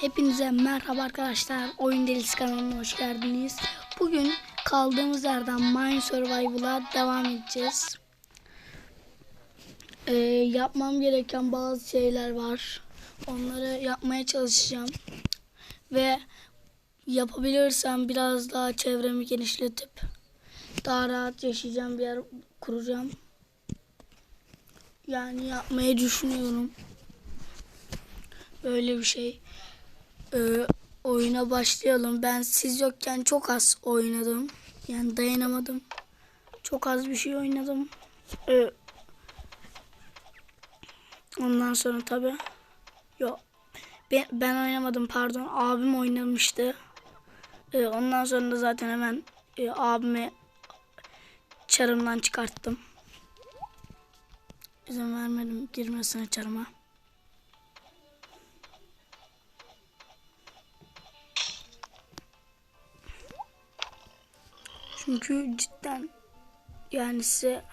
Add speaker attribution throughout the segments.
Speaker 1: Hepinize merhaba arkadaşlar. Oyun Delisi kanalına hoş geldiniz. Bugün kaldığımız yerden Mine Survival'a devam edeceğiz. Ee, yapmam gereken bazı şeyler var. Onları yapmaya çalışacağım. Ve yapabilirsem biraz daha çevremi genişletip daha rahat yaşayacağım bir yer kuracağım. Yani yapmayı düşünüyorum. Böyle bir şey. Ee, oyuna başlayalım. Ben siz yokken çok az oynadım. Yani dayanamadım. Çok az bir şey oynadım. Ee, ondan sonra tabi. Yok. Ben, ben oynamadım pardon. Abim oynamıştı. Ee, ondan sonra da zaten hemen e, abimi çarımdan çıkarttım. İzin vermedim girmesine çarıma. Çünkü cidden yani size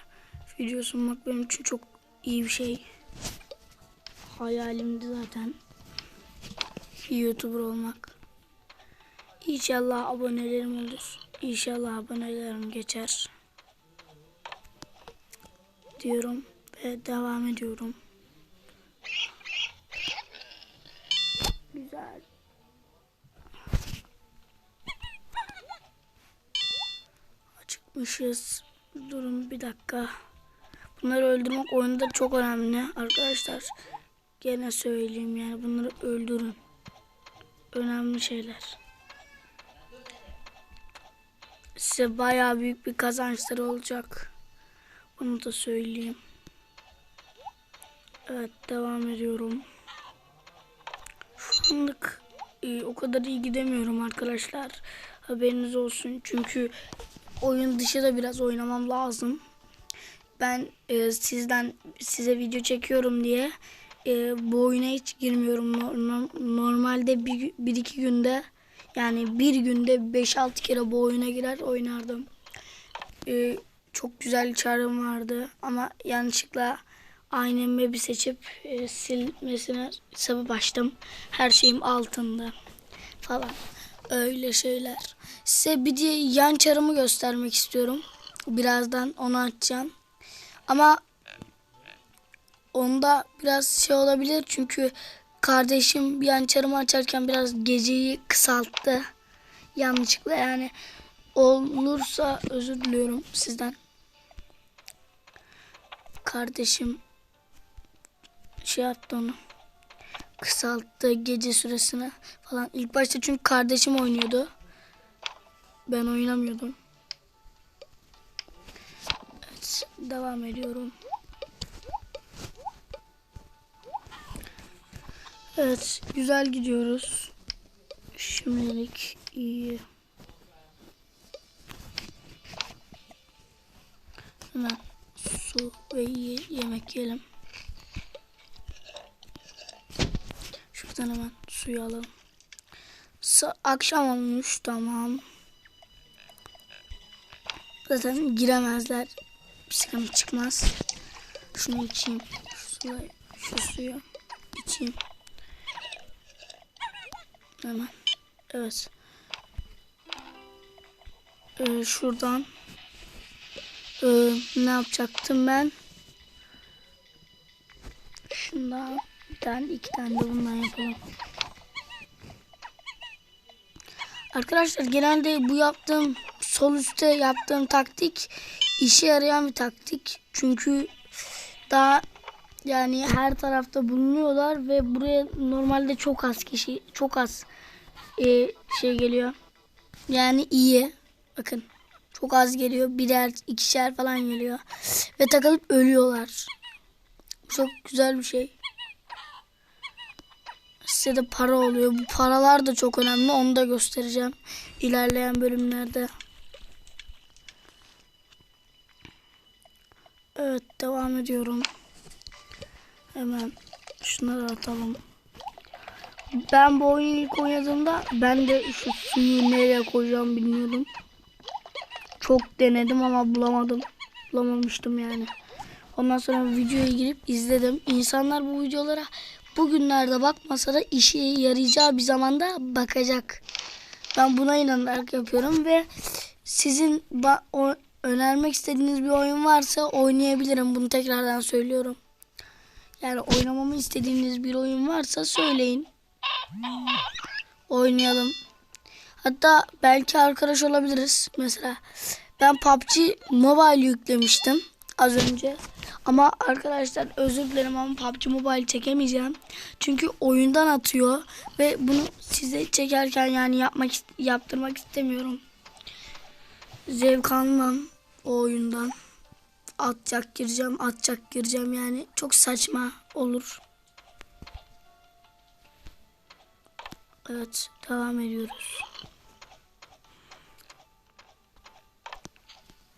Speaker 1: video sunmak benim için çok iyi bir şey. Hayalimdi zaten. YouTuber olmak. İnşallah abonelerim olur. İnşallah abonelerim geçer. Diyorum ve devam ediyorum. Güzel. Çıkmışız. Durun bir dakika. Bunları öldürmek oyunda çok önemli arkadaşlar. Gene söyleyeyim yani bunları öldürün. Önemli şeyler. Size bayağı büyük bir kazançları olacak. Onu da söyleyeyim. Evet devam ediyorum. Şu anlık e, o kadar iyi gidemiyorum arkadaşlar. Haberiniz olsun. Çünkü oyun dışı da biraz oynamam lazım. Ben e, sizden size video çekiyorum diye e, bu oyuna hiç girmiyorum. Norm- Normalde bir, bir iki günde yani bir günde 5-6 kere bu oyuna girer oynardım. E, çok güzel çarım vardı ama yanlışlıkla aynı map'i seçip e, silmesine sebep açtım. Her şeyim altında falan. Öyle şeyler. Size bir de yan çarımı göstermek istiyorum. Birazdan onu açacağım. Ama onda biraz şey olabilir çünkü kardeşim bir yan çarımı açarken biraz geceyi kısalttı. Yanlışlıkla yani olursa özür diliyorum sizden. Kardeşim şey yaptı onu kısalttı gece süresini falan. İlk başta çünkü kardeşim oynuyordu. Ben oynamıyordum. Evet, devam ediyorum. Evet, güzel gidiyoruz. Şimdilik iyi. Hemen su ve ye- yemek yiyelim. Şuradan hemen suyu alalım. Sa- akşam olmuş tamam. Zaten giremezler. Sıkıntı çıkmaz. Şunu içeyim. Şu suyu, şu suyu içeyim. Hemen. Evet. Ee, şuradan ee, ne yapacaktım ben? Şundan tane iki tane de bundan yapalım. Arkadaşlar genelde bu yaptığım sol üstte yaptığım taktik işe yarayan bir taktik. Çünkü daha yani her tarafta bulunuyorlar ve buraya normalde çok az kişi çok az e, şey geliyor. Yani iyi. Bakın çok az geliyor. Birer ikişer falan geliyor. Ve takılıp ölüyorlar. Çok güzel bir şey. Size de para oluyor. Bu paralar da çok önemli. Onu da göstereceğim. ilerleyen bölümlerde. Evet devam ediyorum. Hemen şunları atalım. Ben bu oyunu ilk oynadığımda ben de şu suyu nereye koyacağım bilmiyordum. Çok denedim ama bulamadım. Bulamamıştım yani. Ondan sonra videoya girip izledim. İnsanlar bu videolara bugünlerde bakmasa da işe yarayacağı bir zamanda bakacak. Ben buna inanarak yapıyorum ve sizin önermek istediğiniz bir oyun varsa oynayabilirim. Bunu tekrardan söylüyorum. Yani oynamamı istediğiniz bir oyun varsa söyleyin. Oynayalım. Hatta belki arkadaş olabiliriz. Mesela ben PUBG Mobile yüklemiştim az önce. Ama arkadaşlar özür dilerim ama PUBG Mobile çekemeyeceğim. Çünkü oyundan atıyor ve bunu size çekerken yani yapmak yaptırmak istemiyorum. Zevk almam o oyundan. Atacak gireceğim, atacak gireceğim yani çok saçma olur. Evet, devam ediyoruz.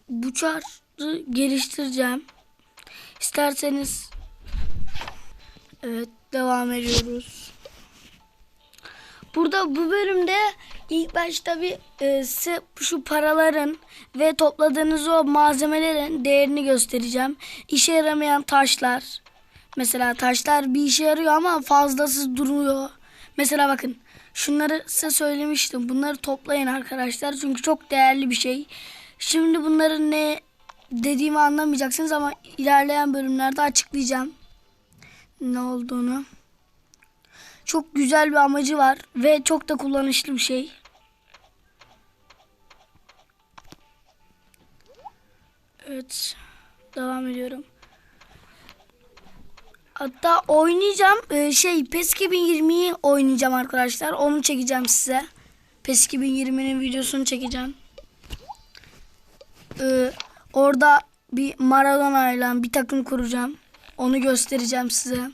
Speaker 1: Bu çarı geliştireceğim. İsterseniz Evet devam ediyoruz. Burada bu bölümde ilk başta bir e, şu paraların ve topladığınız o malzemelerin değerini göstereceğim. İşe yaramayan taşlar. Mesela taşlar bir işe yarıyor ama fazlası duruyor. Mesela bakın şunları size söylemiştim. Bunları toplayın arkadaşlar çünkü çok değerli bir şey. Şimdi bunların ne dediğimi anlamayacaksınız ama ilerleyen bölümlerde açıklayacağım ne olduğunu. Çok güzel bir amacı var ve çok da kullanışlı bir şey. Evet. Devam ediyorum. Hatta oynayacağım. Ee, şey PES 2020'yi oynayacağım arkadaşlar. Onu çekeceğim size. PES 2020'nin videosunu çekeceğim. Ee, orada bir Maradona ile bir takım kuracağım. Onu göstereceğim size.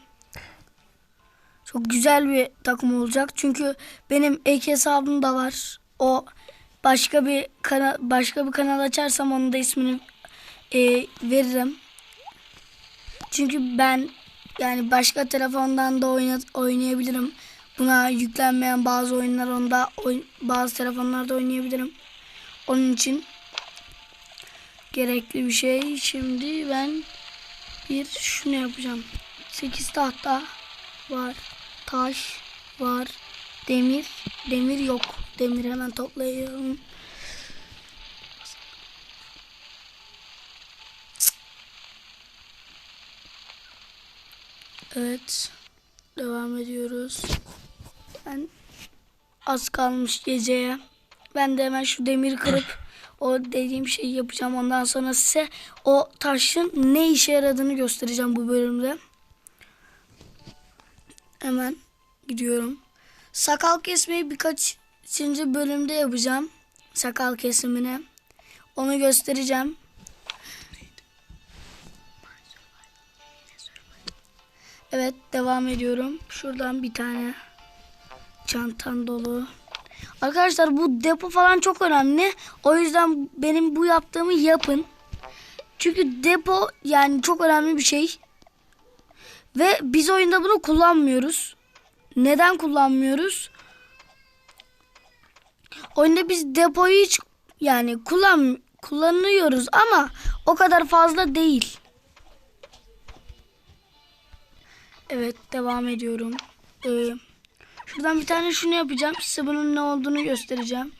Speaker 1: Çok güzel bir takım olacak. Çünkü benim ek hesabım da var. O başka bir kanal başka bir kanal açarsam onun da ismini e, veririm. Çünkü ben yani başka telefondan da oyna, oynayabilirim. Buna yüklenmeyen bazı oyunlar onda oy- bazı telefonlarda oynayabilirim. Onun için gerekli bir şey. Şimdi ben bir şunu yapacağım. 8 tahta var. Taş var. Demir. Demir yok. Demir hemen toplayalım. Evet. Devam ediyoruz. Ben az kalmış geceye. Ben de hemen şu demiri kırıp o dediğim şeyi yapacağım. Ondan sonra size o taşın ne işe yaradığını göstereceğim bu bölümde. Hemen gidiyorum. Sakal kesmeyi birkaç ikinci bölümde yapacağım. Sakal kesimini. Onu göstereceğim. Evet devam ediyorum. Şuradan bir tane çantam dolu. Arkadaşlar bu depo falan çok önemli. O yüzden benim bu yaptığımı yapın. Çünkü depo yani çok önemli bir şey. Ve biz oyunda bunu kullanmıyoruz. Neden kullanmıyoruz? Oyunda biz depoyu hiç yani kullan kullanıyoruz ama o kadar fazla değil. Evet devam ediyorum. Ee, şuradan bir tane şunu yapacağım. Size bunun ne olduğunu göstereceğim.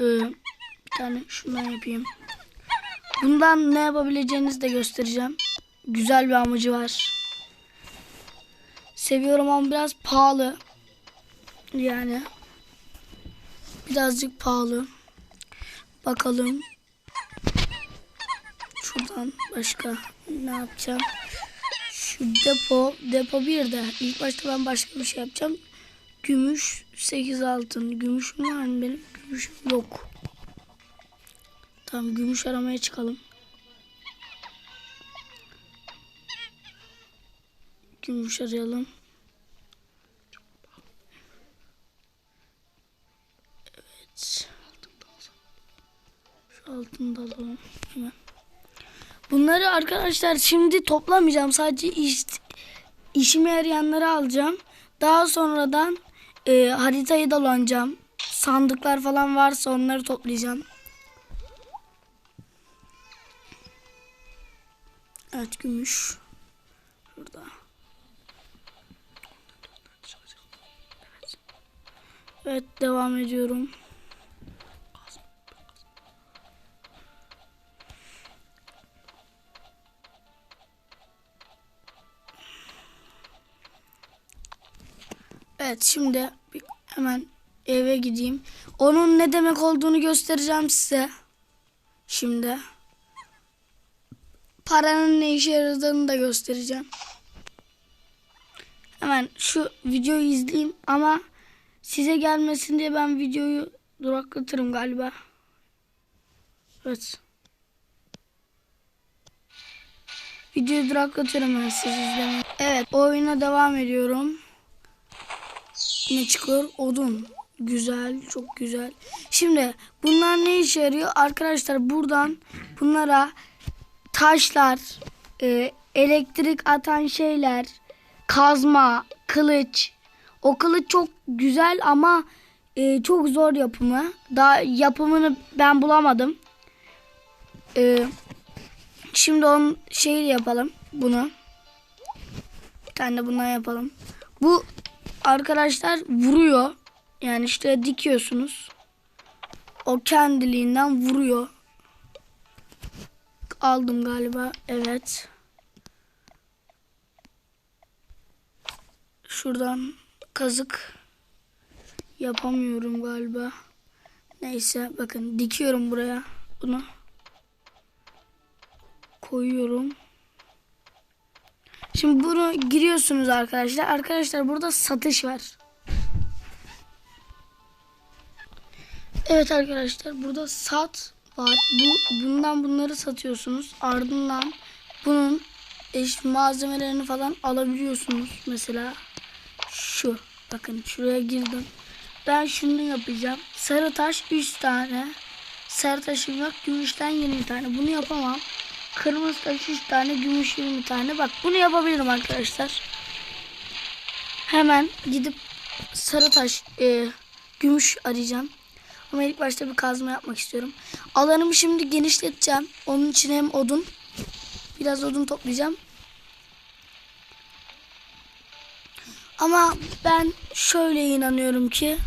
Speaker 1: Ee, bir tane şundan yapayım. Bundan ne yapabileceğinizi de göstereceğim. Güzel bir amacı var. Seviyorum ama biraz pahalı. Yani birazcık pahalı. Bakalım. Şuradan başka ne yapacağım? Şu depo, depo bir de. İlk başta ben başka bir şey yapacağım. Gümüş 8 altın. Gümüşüm var mı benim? Gümüşüm yok. Tamam gümüş aramaya çıkalım. Gümüş arayalım. Evet. Şu altını da alalım. Hemen. Bunları arkadaşlar şimdi toplamayacağım. Sadece iş, işime yarayanları alacağım. Daha sonradan e, haritayı dolanacağım. Sandıklar falan varsa onları toplayacağım. Evet gümüş. Burada. Evet. Evet devam ediyorum. Evet şimdi hemen eve gideyim. Onun ne demek olduğunu göstereceğim size. Şimdi. Paranın ne işe yaradığını da göstereceğim. Hemen şu videoyu izleyeyim ama size gelmesin diye ben videoyu duraklatırım galiba. Evet. Videoyu duraklatıyorum ben siz izlemeyin. Evet oyuna devam ediyorum. Ne çıkıyor? Odun. Güzel, çok güzel. Şimdi bunlar ne işe yarıyor? Arkadaşlar buradan bunlara taşlar, e, elektrik atan şeyler, kazma, kılıç. O kılıç çok güzel ama e, çok zor yapımı. Daha yapımını ben bulamadım. E, şimdi onun şeyi yapalım. Bunu. Bir tane de bundan yapalım. Bu arkadaşlar vuruyor. Yani işte dikiyorsunuz. O kendiliğinden vuruyor. Aldım galiba. Evet. Şuradan kazık yapamıyorum galiba. Neyse bakın dikiyorum buraya bunu. Koyuyorum. Şimdi bunu giriyorsunuz arkadaşlar. Arkadaşlar burada satış var. Evet arkadaşlar burada sat var. Bu bundan bunları satıyorsunuz. Ardından bunun eş malzemelerini falan alabiliyorsunuz. Mesela şu. Bakın şuraya girdim. Ben şunu yapacağım. Sarı taş 3 tane. Sarı taşım yok. Gümüşten 20 tane. Bunu yapamam. Kırmızı taş 3 tane. Gümüş 20 tane. Bak bunu yapabilirim arkadaşlar. Hemen gidip sarı taş, e, gümüş arayacağım. Ama ilk başta bir kazma yapmak istiyorum. Alanımı şimdi genişleteceğim. Onun için hem odun, biraz odun toplayacağım. Ama ben şöyle inanıyorum ki